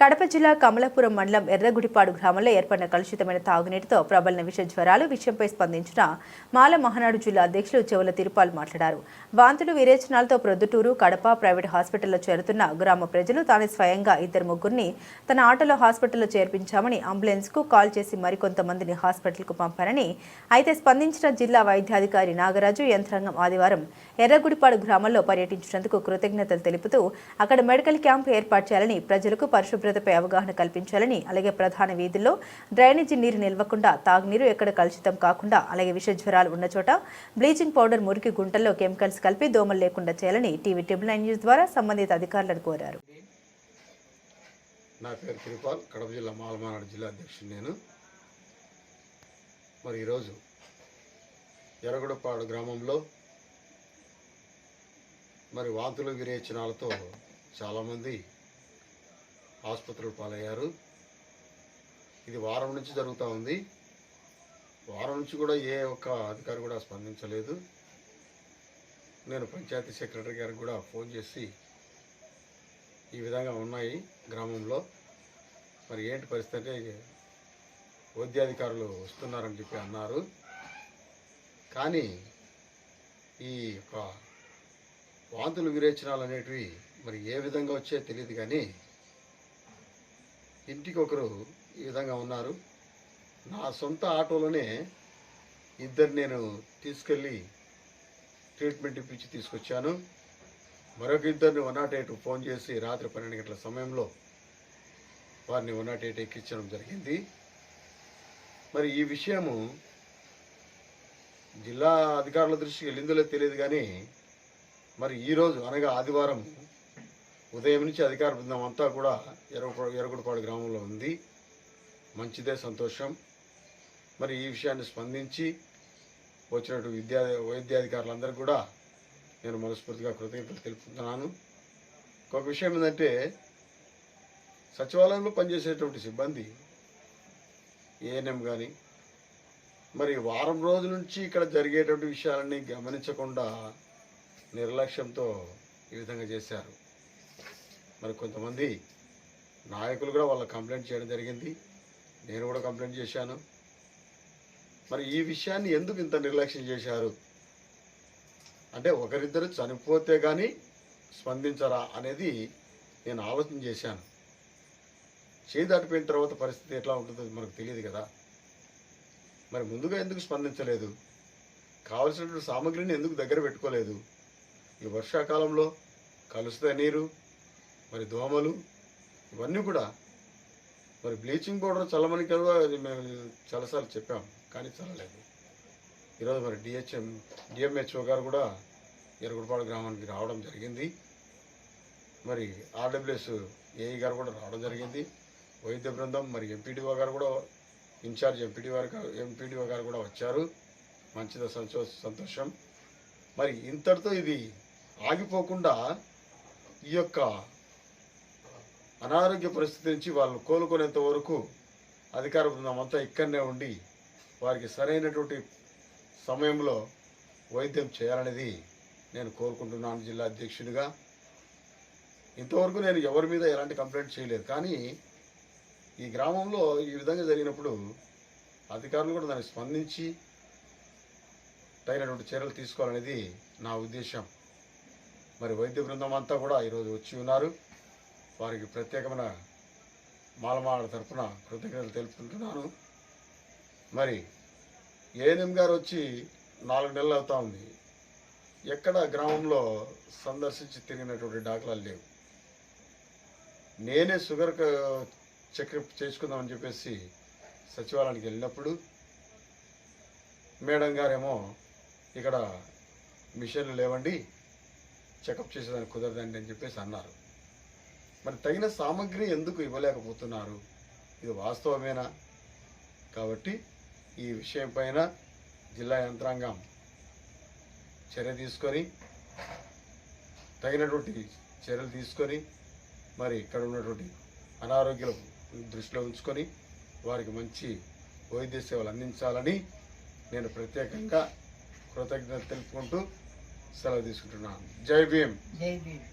కడప జిల్లా కమలాపురం మండలం ఎర్రగుడిపాడు గ్రామంలో ఏర్పడిన కలుషితమైన తాగునీటితో ప్రబలిన విష జ్వరాలు విషయంపై స్పందించిన మాల మహానాడు జిల్లా అధ్యక్షులు చెవుల తిరుపాలు మాట్లాడారు. వాంతులు విరేచనాలతో ప్రొద్దుటూరు కడప ప్రైవేట్ హాస్పిటల్లో చేరుతున్న గ్రామ ప్రజలు తాను స్వయంగా ఇద్దరు ముగ్గురిని తన ఆటోలో హాస్పిటల్లో చేర్పించామని అంబులెన్స్కు కాల్ చేసి మరికొంతమందిని హాస్పిటల్కు పంపారని అయితే స్పందించిన జిల్లా వైద్యాధికారి నాగరాజు యంత్రాంగం ఆదివారం ఎర్రగుడిపాడు గ్రామంలో పర్యటించినందుకు కృతజ్ఞతలు తెలుపుతూ అక్కడ మెడికల్ క్యాంప్ ఏర్పాటు చేయాలని ప్రజలకు పరిశుభ్రతపై అవగాహన కల్పించాలని అలాగే ప్రధాన వీధుల్లో డ్రైనేజీ నీరు నిల్వకుండా తాగునీరు ఎక్కడ కలుషితం కాకుండా అలాగే విష జ్వరాలు ఉన్న చోట బ్లీచింగ్ పౌడర్ మురికి గుంటల్లో కెమికల్స్ కలిపి దోమలు లేకుండా చేయాలని టీవీ ట్రిబుల్ నైన్ న్యూస్ ద్వారా సంబంధిత అధికారులను కోరారు. నా పేరు తిరుపాల్ కడప జిల్లా మాలమానాడు జిల్లా అధ్యక్షుడు నేను. మరి ఈరోజు ఎరగడపాడు గ్రామంలో మరి వాంతులు విరేచనాలతో చాలామంది ఆసుపత్రులు పాలయ్యారు. ఇది వారం నుంచి జరుగుతూ ఉంది. వారం నుంచి కూడా ఏ ఒక్క అధికారి కూడా స్పందించలేదు. నేను పంచాయతీ సెక్రటరీ గారికి కూడా ఫోన్ చేసి ఈ విధంగా ఉన్నాయి గ్రామంలో. మరి ఏంటి పరిస్థితి అంటే వైద్యాధికారులు వస్తున్నారని చెప్పి అన్నారు. కానీ ఈ యొక్క వాంతులు విరేచనాలు అనేటివి మరి ఏ విధంగా వచ్చాయో తెలియదు కానీ ఇంటికి ఒకరు ఈ విధంగా ఉన్నారు. నా సొంత ఆటోలోనే ఇద్దరు నేను తీసుకెళ్ళి ట్రీట్మెంట్ ఇప్పించి తీసుకొచ్చాను. మరొక ఇద్దరిని వన్ నాట్ ఎయిట్ ఫోన్ చేసి రాత్రి పన్నెండు గంటల సమయంలో వారిని వన్ నాట్ ఎయిట్ ఎక్కించడం జరిగింది. మరి ఈ విషయము జిల్లా అధికారుల దృష్టికి వెళ్ళిందో తెలియదు కానీ మరి ఈరోజు అనగా ఆదివారం ఉదయం నుంచి అధికార బృందం అంతా కూడా ఎర్ర ఎర్రగుడిపాడు గ్రామంలో ఉంది. మంచిదే సంతోషం. మరి ఈ విషయాన్ని స్పందించి వచ్చినట్టు విద్యా వైద్యాధికారులందరికీ కూడా నేను మనస్ఫూర్తిగా కృతజ్ఞతలు తెలుపుతున్నాను. ఇంకొక విషయం ఏంటంటే సచివాలయంలో పనిచేసేటువంటి సిబ్బంది ఏఎన్ఎం కానీ మరి వారం రోజుల నుంచి ఇక్కడ జరిగేటువంటి విషయాలన్నీ గమనించకుండా నిర్లక్ష్యంతో ఈ విధంగా చేశారు. మరి కొంతమంది నాయకులు కూడా వాళ్ళ కంప్లైంట్ చేయడం జరిగింది. నేను కూడా కంప్లైంట్ చేశాను. మరి ఈ విషయాన్ని ఎందుకు ఇంత నిర్లక్ష్యం చేశారు? అంటే ఒకరిద్దరు చనిపోతే కానీ స్పందించరా అనేది నేను ఆలోచన చేశాను. చేయి దాటిపోయిన తర్వాత పరిస్థితి ఎట్లా ఉంటుందో మనకు తెలియదు కదా. మరి ముందుగా ఎందుకు స్పందించలేదు? కావలసినటువంటి సామగ్రిని ఎందుకు దగ్గర పెట్టుకోలేదు? ఈ వర్షాకాలంలో కలుస్తే నీరు మరి దోమలు ఇవన్నీ కూడా మరి బ్లీచింగ్ పౌడర్ చల్లమని కదా మేము చాలాసార్లు చెప్పాం కానీ చల్లలేదు. ఈరోజు మరి డిహెచ్ఎం డిఎంహెచ్ఓ గారు కూడా ఎరుగుడిపాడు గ్రామానికి రావడం జరిగింది. మరి ఆర్డబ్ల్యూఎస్ ఏఈ గారు కూడా రావడం జరిగింది. వైద్య బృందం మరి ఎంపీడీఓ గారు కూడా ఇన్ఛార్జ్ ఎంపీడీఓ వారు ఎంపీడీఓ గారు కూడా వచ్చారు. మంచిది సంతో సంతోషం. మరి ఇంతటితో ఇది ఆగిపోకుండా ఈ యొక్క అనారోగ్య పరిస్థితి నుంచి వాళ్ళు కోలుకునేంత వరకు అధికార బృందం అంతా ఇక్కడనే ఉండి వారికి సరైనటువంటి సమయంలో వైద్యం చేయాలనేది నేను కోరుకుంటున్నాను జిల్లా అధ్యక్షునిగా. ఇంతవరకు నేను ఎవరి మీద ఎలాంటి కంప్లైంట్ చేయలేదు. కానీ ఈ గ్రామంలో ఈ విధంగా జరిగినప్పుడు అధికారులు కూడా దాన్ని స్పందించి తగినటువంటి చర్యలు తీసుకోవాలనేది నా ఉద్దేశం. మరి వైద్య బృందం అంతా కూడా ఈరోజు వచ్చి ఉన్నారు. వారికి ప్రత్యేకమైన మాలమాల తరఫున కృతజ్ఞతలు తెలుపుకుంటున్నాను మరి ఏఎన్ఎం గారు వచ్చి నాలుగు నెలలు అవుతా ఉంది. ఎక్కడ గ్రామంలో సందర్శించి తిరిగినటువంటి దాఖలాలు లేవు. నేనే షుగర్ చెకప్ చేసుకుందామని చెప్పేసి సచివాలయానికి వెళ్ళినప్పుడు మేడం గారేమో ఇక్కడ మిషన్లు లేవండి చెకప్ చేసేదానికి కుదరదండి అని చెప్పేసి అన్నారు. మరి తగిన సామగ్రి ఎందుకు ఇవ్వలేకపోతున్నారు? ఇది వాస్తవమేనా? కాబట్టి ఈ విషయం పైన జిల్లా యంత్రాంగం చర్య తీసుకొని తగినటువంటి చర్యలు తీసుకొని మరి ఇక్కడ ఉన్నటువంటి అనారోగ్యాలు దృష్టిలో ఉంచుకొని వారికి మంచి వైద్య సేవలు అందించాలని నేను ప్రత్యేకంగా కృతజ్ఞత తెలుపుకుంటూ సెలవు తీసుకుంటున్నాను. జై భీమ్. జై భీమ్.